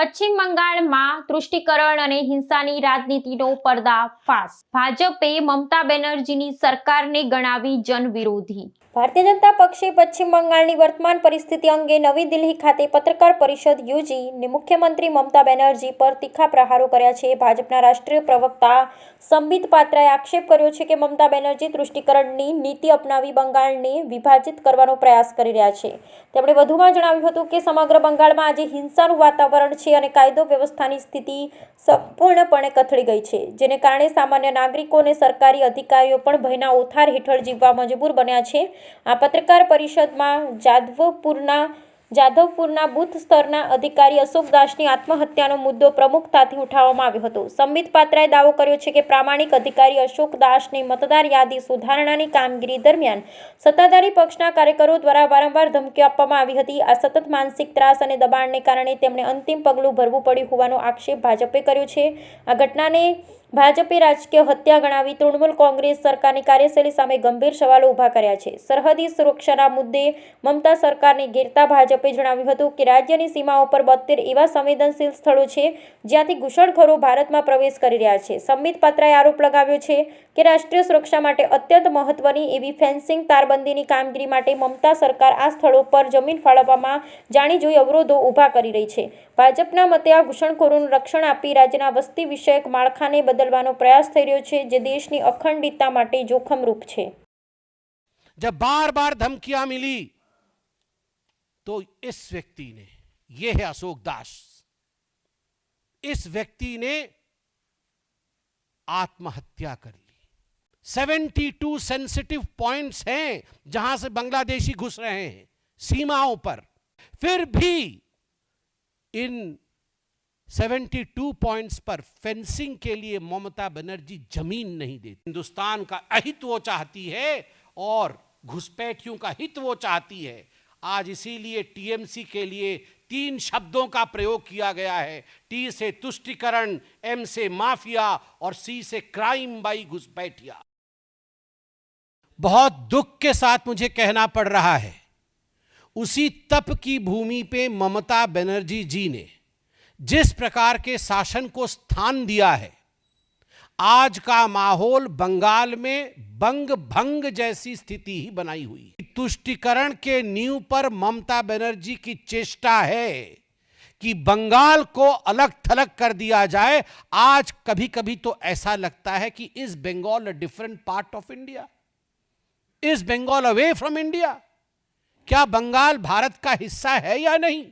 પશ્ચિમ બંગાળમાં તૃષ્ટિકરણ અને હિંસાની રાજનીતિનો પર્દાફાશ. ભાજપે મમતા બેનર્જીની સરકારને ગણાવી જનવિરોધી. ભારતીય જનતા પક્ષે પશ્ચિમ બંગાળની વર્તમાન પરિસ્થિતિ અંગે નવી દિલ્હી ખાતે પત્રકાર પરિષદ યોજી ને મુખ્યમંત્રી મમતા બેનર્જી પર તીખા પ્રહારો કર્યા છે. ભાજપના રાષ્ટ્રીય પ્રવક્તા સંબિત પાત્રાએ આક્ષેપ કર્યો છે કે મમતા બેનર્જી તૃષ્ટિકરણની નીતિ અપનાવી બંગાળને વિભાજિત કરવાનો પ્રયાસ કરી રહ્યા છે. તેમણે વધુમાં જણાવ્યું હતું કે સમગ્ર બંગાળમાં આજે હિંસાનું વાતાવરણ છે. અને કાયદો વ્યવસ્થાની સ્થિતિ સંપૂર્ણપણે કથળી ગઈ છે, જેને કારણે સામાન્ય નાગરિકો અને સરકારી અધિકારીઓ પણ ભયના ઓથાર હેઠળ જીવવા મજબૂર બન્યા છે. આ પત્રકાર પરિષદમાં જાદવપુરના જાધવપુરના બુથ સ્તરના અધિકારી અશોક દાસની આત્મહત્યાનો મુદ્દો પ્રમુખતાથી ઉઠાવવામાં આવ્યો હતો. સંબિત પાત્રાએ દાવો કર્યો છે કે પ્રામાણિક અધિકારી અશોક દાસને મતદાર યાદી સુધારણાની કામગીરી દરમિયાન સત્તાધારી પક્ષના કાર્યકરો દ્વારા વારંવાર ધમકીઓ આપવામાં આવી હતી. આ સતત માનસિક ત્રાસ અને દબાણને કારણે તેમણે અંતિમ પગલું ભરવું પડ્યું હોવાનો આક્ષેપ ભાજપે કર્યો છે. આ ઘટનાને ભાજપે રાજકીય હત્યા ગણાવી તૃણમૂલ કોંગ્રેસ સરકારની કાર્યશૈલી સામે ગંભીર સવાલો ઊભા કર્યા છે. સરહદી સુરક્ષાના મુદ્દે મમતા સરકારને ઘેરતા ભાજપે ઝડપે જણાવ્યું હતું કે રાજ્યની સીમા ઉપર બોતેર એવા સંવેદનશીલ સ્થળો છે જ્યાંથી ઘૂસણખોરો ભારતમાં પ્રવેશ કરી રહ્યા છે. સંમિત પાત્રાએ આરોપ લગાવ્યો છે કે રાષ્ટ્રીય સુરક્ષા માટે અત્યંત મહત્વની એવી ફેન્સિંગ તારબંધીની કામગીરી માટે મમતા સરકાર આ સ્થળો પર જમીન ફાળવવામાં જાણી જોઈ અવરોધો ઊભા કરી રહી છે. ભાજપના મતે આ ઘૂસણખોરોનું રક્ષણ આપી રાજ્યના વસ્તી વિષયક માળખાને બદલવાનો પ્રયાસ થઈ રહ્યો છે જે દેશની અખંડિતતા માટે જોખમરૂપ છે. જબ બાર બાર ધમકિયા મિલી. तो इस व्यक्ति ने यह है अशोक दास। इस व्यक्ति ने आत्महत्या कर ली। 72 सेंसिटिव पॉइंट्स हैं जहाँ से बांग्लादेशी घुस रहे हैं, सीमाओं पर। फिर भी इन 72 पॉइंट्स पर फेंसिंग के लिए ममता बनर्जी ज़मीन नहीं देती। हिंदुस्तान का अहित वो चाहती है और घुसपैठियों का हित वो चाहती है। आज इसीलिए टीएमसी के लिए तीन शब्दों का प्रयोग किया गया है। टी से तुष्टिकरण, एम से माफिया और सी से क्राइम बाई घुसपैठिया। बहुत दुख के साथ मुझे कहना पड़ रहा है। उसी तप की भूमि पे ममता बनर्जी जी ने जिस प्रकार के शासन को स्थान दिया है, आज का माहौल बंगाल में बंग भंग जैसी स्थिति ही बनाई हुई है। तुष्टिकरण के नींव पर ममता बनर्जी की चेष्टा है कि बंगाल को अलग थलग कर दिया जाए। आज कभी कभी तो ऐसा लगता है कि is Bengal a different part of India is Bengal away from India क्या बंगाल भारत का हिस्सा है या नहीं?